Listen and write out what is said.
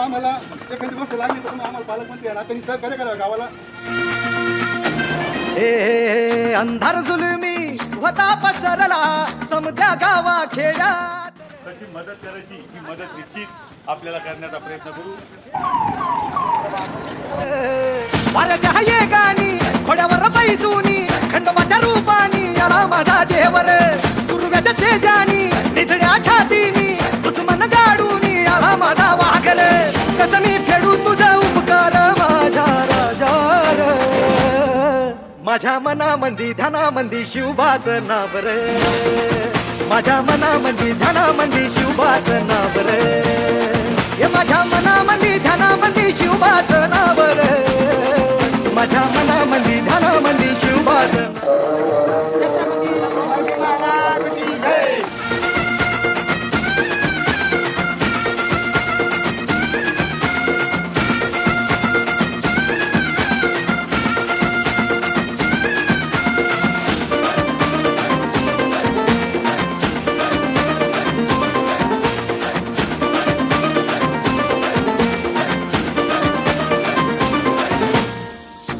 गावाला एखादी गोष्ट लागली तर तुम्ही आम्हाला पालकमंत्री आहे ना त्यांनी सहकार्य करा गावाला. ए अंधार जुलमी होता पसरला समद्या गावा खेड्यात कशी मदत करायची ही मदत निश्चित आपल्याला करण्याचा प्रयत्न करू. वाऱ्याच्या ये गाणी खोड्यावर पैसुनी खंडोबाच्या रूपानी याला माझा देवर सुरव्याच्या तेजानी. माझ्या मनामंदी धनामंदी शिवबाच नाव रे. माझ्या मनामंदी धनामंदी शिवबाच नाव रे. हे माझ्या